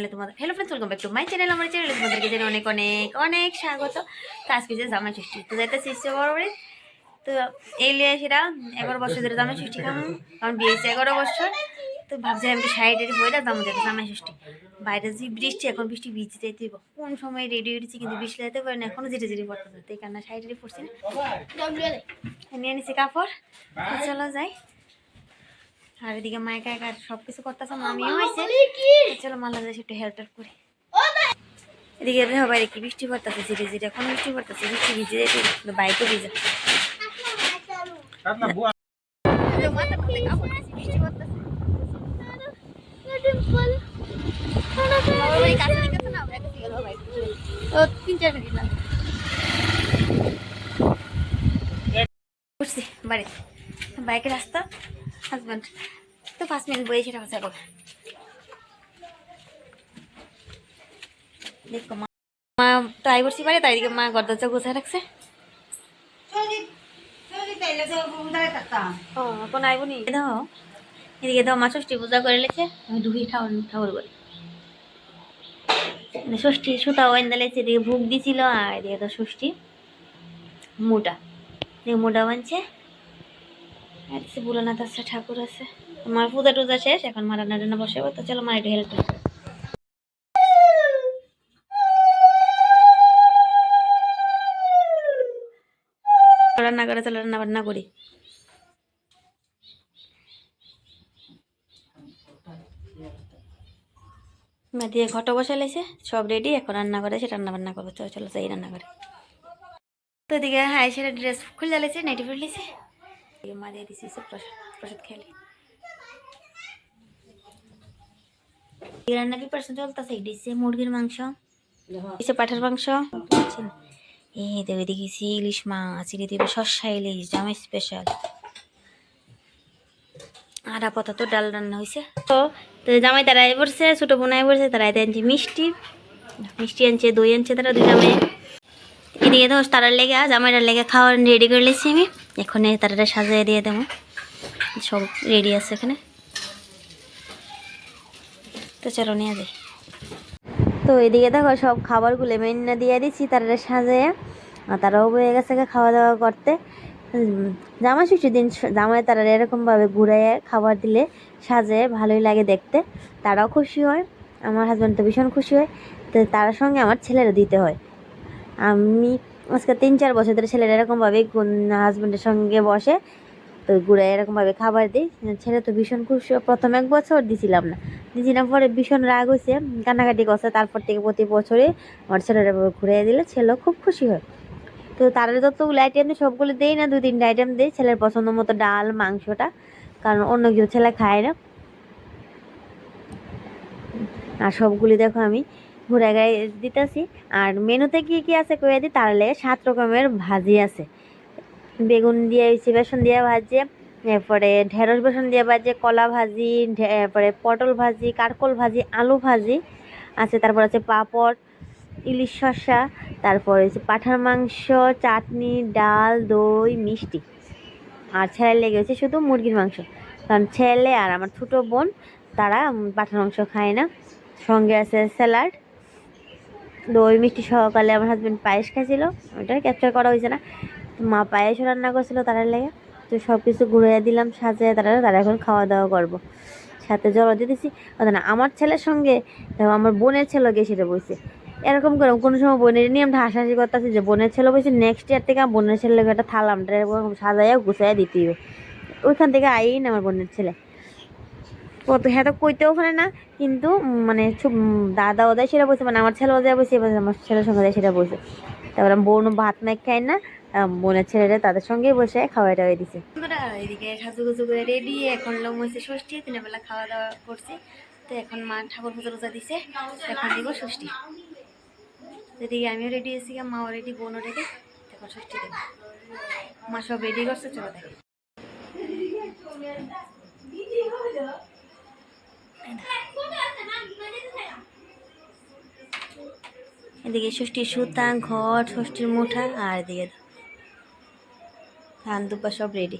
Hello তোমাদের hello friends welcome back to my channel আমার চ্যানেলে তোমাদেরকে জানি অনেক অনেক অনেক স্বাগত। তো আজকে যে জামাই ষষ্ঠী তো যাইতে শিষ্য বরাবরই তো এই লিয়ে সেটা এগারো বছর ধরে জামাই ষষ্ঠী খাব কারণ বিয়ে হয়েছে এগারো বছর। তো ভাবছি আমি সাইডের বইটা দাম দেবো জামাই ষষ্ঠী। বাইরে যে বৃষ্টি এখন বৃষ্টি ভিজে যেতে হইব। কোন সময় রেডি হয়েছি কিন্তু বৃষ্টি যেতে পারে না এখনও জিরে জিরে পড়তেছে তো এই কারণে সাইডে পড়ছি না। নিয়ে নিছি কাপড় চলো যাই। আর এদিকে মায়ের একা সব কিছু করতেছে মামিও হয়েছে চলো মালা যাই একটু হেল্প টেল্প করি। এদিকে দেখো বাইরে কি বৃষ্টি পড়তেছে ধীরে ধীরে এখন বৃষ্টি পড়তেছে বৃষ্টি ভিজে যেতে বাইকে ভিজে। বাইকের রাস্তা। হাজব্যান্ড তো পাঁচ মিনিট বই সেটা বল দেখো মা মা তো আই বসছি বাড়ি তাই দিকে মা ঘর দরজা গোছায় রাখছে। আইব নি? এদিকে মা ষষ্ঠী পূজা করে লেছে আমি ঢুকি বলি মানে ষষ্ঠী সুতা এদিকে ভুগ দিছিল আর এদিকে তো ষষ্ঠী মোটা। মোটা বানছে। আর ভোলানাথ আছে ঠাকুর আছে। আমার পূজা টুজা শেষ, এখন মা রান্না টান্না বসে তো চলো মা একটু। হেল্প রান্না করে, চলো রান্না বান্না করি। মা দিয়ে ঘটো বসে লেছে, সব রেডি এখন রান্না করে, সে রান্না বান্না করব, চলো চলো, যাই রান্না করে। তো এদিকে হ্যাঁ সেটা ড্রেস খুলে লেছে, নাইটি পরে লেছে। এদিকে মা দিয়ে দিছি প্রসাদ প্রসাদ খেলে। রান্না প্রিপারেশন চলতেছে এই দিচ্ছে মুরগির মাংস দিচ্ছে পাঠার মাংস? এই দেবে দেখেছি ইলিশ মাছ এদিকে দেবে শস্যা ইলিশ জামাই স্পেশাল আর আপাতত ডাল রান্না হয়েছে তো জামাই তারা পড়ছে ছোটো বোন আই পড়ছে তারা আইতে আনছে মিষ্টি। মিষ্টি আনছে দই আনছে তারা দুই জামাই। এদিকে তো তারার লেগে জামাইটার লেগে খাওয়ার রেডি করে লেছি আমি। এখন তারা সাজিয়ে দিয়ে দেবো। সব রেডি আছে এখানে। তো চলো নিয়ে যাই। তো এদিকে দেখো, সব খাবারগুলো মেন্না দিয়ে দিচ্ছি তারা সাজিয়ে। আর তারাও বয়ে গেছে খাওয়া দাওয়া করতে। জামা ষষ্ঠীর দিন জামাই তারা এরকমভাবে ঘুরাইয়ে খাবার দিলে সাজে ভালোই লাগে দেখতে। তারাও খুশি হয়, আমার হাজব্যান্ড তো ভীষণ খুশি হয়। তো তার সঙ্গে আমার ছেলেরও দিতে হয়। আমি আজকে তিন চার বছর ধরে ছেলেরা এরকমভাবে হাজব্যান্ডের সঙ্গে বসে তো ঘুরে এরকমভাবে খাবার দিই। ছেলে তো ভীষণ খুশি। প্রথম এক বছর দিছিলাম না। দিছিলাম পরে ভীষণ রাগ হয়েছে কান্নাকাটি করছে, তারপর থেকে প্রতি বছরে আমার ছেলেরা ঘুরে দিলে ছেলেও খুব খুশি হয়। তো তারা যতগুলো আইটেম দিই সবগুলো দেই না দু তিনটা আইটেম দিই, ছেলের পছন্দ মতো ডাল, মাংসটা, কারণ অন্য কিছু ছেলে খায় না। আর সবগুলি দেখো আমি ঘুরে গায়ে দিতেছি। আর মেনুতে কি কি আছে কয়ে দিই তাহলে সাত রকমের ভাজি আছে। বেগুন দিয়ে হয়েছে বেসন দিয়ে ভাজি, এরপরে ঢেঁড়স বেসন দিয়ে ভাজি, কলা ভাজি এরপরে পটল ভাজি, কারকল ভাজি, আলু ভাজি, আছে, তারপর আছে পাঁপড়, ইলিশ শসা, তারপর হচ্ছে পাঠার মাংস, চাটনি, ডাল, দই, মিষ্টি। আর ছেলে লেগে হচ্ছে শুধু মুরগির মাংস। কারণ ছেলে আর আমার ছোটো বোন, তারা পাঠার মাংস খায় না। সঙ্গে আছে স্যালাড দই, মিষ্টি সহকালে আমার হাজব্যান্ড পায়েস খাইছিল। ওটা ক্যাপচার করা হয়েছে না। তো মা পায়েসও রান্না করছিল তারার লেগে। তো সব কিছু ঘুরিয়ে দিলাম, সাজিয়ে তারা তারা এখন খাওয়া দাওয়া করব। সাথে জল কথা না আমার ছেলের সঙ্গে আমার বোনের ছেলে গিয়ে সেটা বসে এরকম করে, কোনো সময় বোনের নিয়ে আমরা হাসাহাসি করতেছি যে, বোনের ছেলে বসে নেক্সট ইয়ার থেকে আমার বোনের ছেলে একটা থালামটা এরকম সাজাইয়া গুছাইয়া দিতে হবে ওইখান থেকে আইই না আমার বোনের ছেলে। কত হ্যাঁ তো কইতেও পারে না কিন্তু মানে দাদা ওদের সেটা বসে মানে আমার ছেলে ওদের বসে আমার ছেলের সঙ্গে সেটা বসে তারপর বোন ভাত মাইক খায় না বোনের ছেলেরা তাদের সঙ্গেই বসে খাওয়া টাওয়া দিছে। এদিকে সাজুগুজু করে রেডি এখন লোম হয়েছে ষষ্ঠী দিনের বেলা খাওয়া দাওয়া করছি। তো এখন মা ঠাকুর পুজো রোজা দিছে এখন দিব ষষ্ঠী। এদিকে আমিও রেডি হয়েছি মাও রেডি বোনও রেডি এখন ষষ্ঠী দেব মা সব রেডি করছে, চলো দেখি। এদিকে ষষ্ঠীর সুতা ঘট ষষ্ঠীর মুঠা আর এদিকে ধান দুপা সব রেডি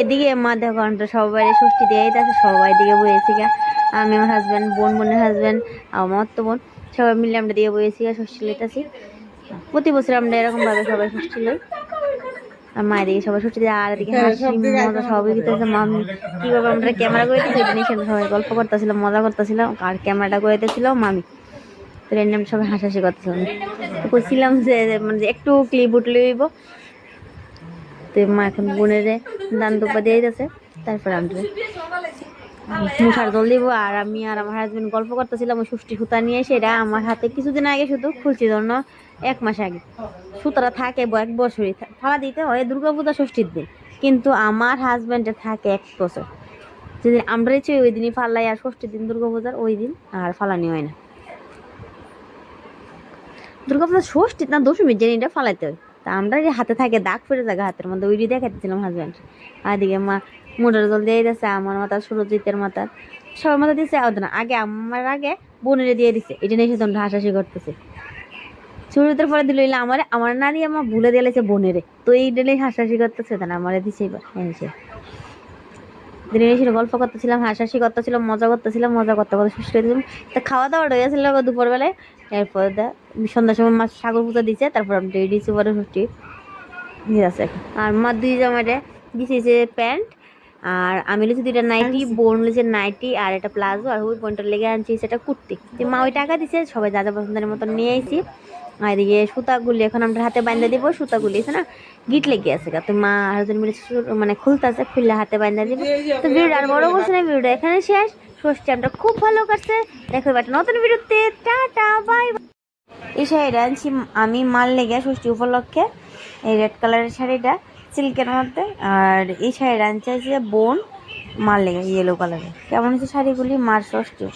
এদিকে মা দেখো আমরা সবাই ষষ্ঠী দিয়ে আছে সবাই দিকে বয়েছি গা আমি আমার হাজব্যান্ড বোন বোনের হাজব্যান্ড আমার তো বোন সবাই মিলে আমরা দিয়ে বয়েছি গা ষষ্ঠী লইতেছি। প্রতি বছর আমরা এরকম ভাবে সবাই ষষ্ঠী লই। আর মায়ের দিকে সবাই ষষ্ঠী দিয়ে আর এদিকে হাসি মজা সবই দিতেছে। মামি কীভাবে আমরা ক্যামেরা করে দিচ্ছি নিয়ে সবাই গল্প করতেছিলাম মজা করতেছিলাম আর ক্যামেরাটা করে দিতেছিল মামি। তো আমরা সবাই হাসাহাসি করতেছিলাম তো বলছিলাম যে মানে একটু ক্লিপ উঠলে হইব। তো মা এখন বোনের দান দুপা দিয়ে দিতেছে। তারপর আমরা মুখার জল দিব, আর আমি আর আমার হাজবেন্ড গল্প করতেছিলাম, ওই ষষ্ঠী সুতা নিয়ে এসে এটা আমার হাতে কিছুদিন আগে শুধু খুলছি ধরুন এক মাস আগে। সুতাটা থাকে এক বছরই ফালা দিতে হয় দুর্গা পূজা ষষ্ঠীর দিন। কিন্তু আমার হাজবেন্ডে থাকে এক বছর। যেদিন আমরা ইচ্ছে ওই দিনই ফালাই আর ষষ্ঠীর দিন দুর্গা পূজার ওই দিন আর ফালানি হয় না। দুর্গা পূজা ষষ্ঠী না দশমী জানি এটা ফালাইতে হয়। তা আমরা যে হাতে থাকে দাগ ফেটে থাকে হাতের মধ্যে ওইটি দেখাতেছিলাম হাজব্যান্ড আর দিকে মা মোটর জল দিয়ে দিয়েছে আমার মাথা, সুরজিতের মাথা। সবার মাথা দিয়েছে না, আগে আমার আগে বোনের দিয়ে দিছে, এটা নিয়ে সে তোমরা হাসাহাসি করতেছে। সুরজিতের পরে দিল আমার আমার নারী আমার ভুলে দিয়েছে বোনেরে। তো এই ডেলেই হাসাহাসি করতেছে না আমার দিছে এবার দিনে এসে গল্প করতেছিলাম, হাসাহাসি করতেছিলাম, মজা করতেছিলাম, মজা করতে করতে শেষ করে তা খাওয়া দাওয়া গেছিল দুপুরবেলায়। এরপর সন্ধ্যার সময় মা সাগর পুজো দিচ্ছে তারপর আমি দিচ্ছি পরে ষষ্ঠী আছে। আর মা দুই জামাইটা দিছে যে প্যান্ট আর আমি লিখছি দুইটা নাইটি বোন লিখছে নাইটি আর একটা প্লাজো আর ওই বোনটার লেগে আনছি সেটা কুর্তি। মা ওই টাকা দিছে সবাই যা যা পছন্দের মতন নিয়ে আইছি। আর এদিকে সুতাগুলি এখন আমরা হাতে বান্ধা দিব সুতাগুলি আছে না? গিট লেগে আছে তো মা হাজবেন্ড মিলে মানে খুলতেছে খুললে হাতে বান্ধা দিব। তো ভিডিওটা আর বড় করছে না ভিডিওটা এখানে শেষ। ষষ্ঠী আমরা খুব ভালো করছে দেখো এবার নতুন ভিডিওতে। টাটা বাই এই শাড়িটা আনছি আমি মাল লেগে ষষ্ঠী উপলক্ষে। এই রেড কালারের শাড়িটা। সিল্কের মধ্যে আর এই শাড়িটা আনছে বোন মার লেগে ইয়েলো কালারের কেমন হচ্ছে শাড়িগুলি? মার ষষ্ঠী।